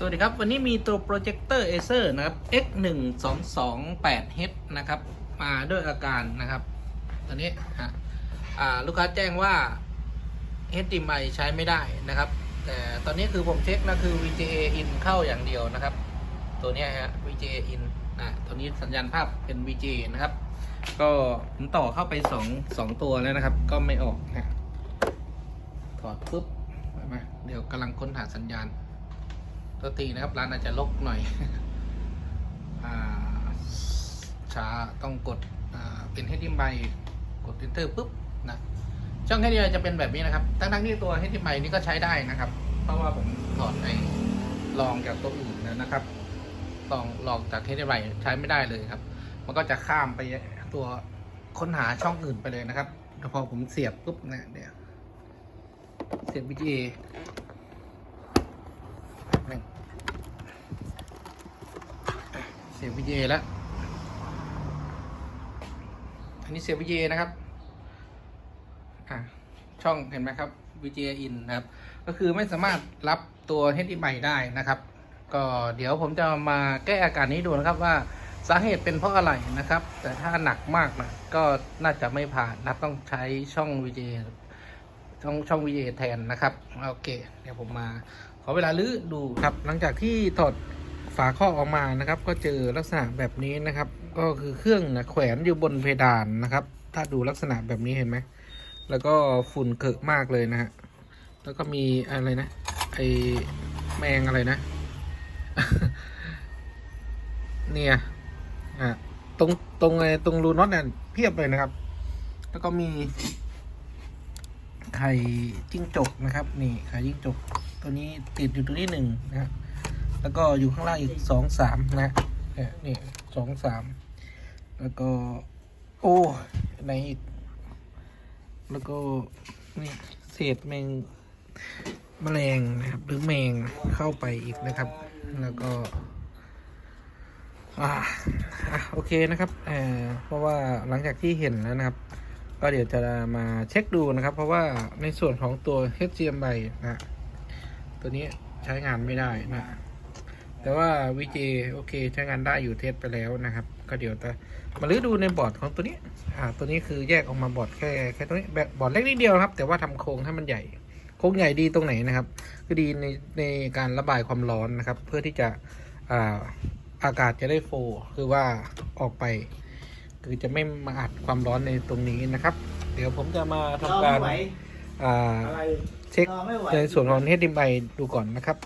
สวัสดีครับ วันนี้มีตัวโปรเจคเตอร์เอเซอร์นะครับ X 1 2 2 8 H นะครับ มาด้วยอาการนะครับ ตอนนี้ฮะลูกค้าแจ้งว่า HDMI ใช้ไม่ได้นะครับ แต่ตอนนี้คือผมเช็คนะคือ VGA in เข้าอย่างเดียวนะครับ ตัวนี้ฮะ VGA in นะตัวนี้สัญญาณภาพเป็น VGA นะครับ ก็ผมต่อเข้าไปสองสองตัวแล้วนะครับ ก็ไม่ออกนะถอดปุ๊บมาเดี๋ยวกำลังค้นหาสัญญาณ ตัวตีนะครับร้านอาจจะลกหน่อยอ่าช้าต้องกดเป็น HDMI กด Enter ปุ๊บนะช่อง HDMI จะเป็นแบบนี้นะครับ ทั้งๆที่ตัว HDMI นี่ก็ใช้ได้นะครับ เพราะว่าผมถอดไอ้ลองจากตัวอื่นนะครับลองลองจาก HDMI ใช้ไม่ได้เลยครับ มันก็จะข้ามไปตัวค้นหาช่องอื่นไปเลยนะครับพอผมเสียบปุ๊บนะเดี๋ยวเสียบ VGA หนึ่ง เสียบ VGA แล้ว อันนี้เสียบ VGA นะครับอะช่องเห็นไหมครับ VGA in นะครับ ก็คือไม่สามารถรับตัว HDMI ได้นะครับ ก็เดี๋ยวผมจะมาแก้อาการนี้ดูนะครับว่าสาเหตุเป็นเพราะอะไรนะครับ แต่ถ้าหนักมากนะก็น่าจะไม่ผ่านนะต้องใช้ช่อง VGA ช่องช่อง VGA แทนนะครับ โอเค เดี๋ยวผมมาขอเวลาลื้อดูครับ หลังจากที่ถอด ฝาข้อออกมานะครับ ก็เจอลักษณะแบบนี้นะครับ ก็คือเครื่องนะแขวนอยู่บนเพดานนะครับ ถ้าดูลักษณะแบบนี้เห็นไหมแล้วก็ฝุ่นเกอะมากเลยนะฮะแล้วก็มีอะไรนะไอแมงอะไรนะ เนี่ยอะตรงตรงไอตรงรูน็อตเนี่ยเพียบเลยนะครับ แล้วก็มีไข่จิ้งจกนะครับ นี่ไข่จิ้งจก ตัวนี้ติดอยู่ตรงนี้หนึ่งนะฮะ แล้วก็อยู่ข้างล่างอีกสองสามนะเนี่ยนี่สองสามแล้วก็ โอ้ไหนอีก แล้วก็นี่เศษแมงแมลงนะครับ หรือแมงเข้าไปอีกนะครับ แล้วก็อ่าโอเคนะครับเออเพราะว่าหลังจากที่เห็นแล้วนะครับ ก็เดี๋ยวจะมาเช็คดูนะครับ เพราะว่าในส่วนของตัว HDMI นะ ตัวนี้ใช้งานไม่ได้นะ แต่ว่า VJ โอเคใช้งานได้อยู่เทสไปแล้วนะครับ ก็เดี๋ยวจะมาลื้อดูในบอร์ดของตัวนี้ อ่า ตัวนี้คือแยกออกมาบอร์ดแค่แค่ตัวนี้แบบบอร์ดเล็กนิดเดียวครับ แต่ว่าทำโครงให้มันใหญ่ โครงใหญ่ดีตรงไหนนะครับ คือดีในในการระบายความร้อนนะครับ เพื่อที่จะอ่าอากาศจะได้โฟลว์คือว่าออกไป คือจะไม่มาอัดความร้อนในตรงนี้นะครับ เดี๋ยวผมจะมาทำรอการไม่ไหวอ่าอะไรเช็ครอไม่ไหวในส่วนของ HDMI ดูก่อนนะครับ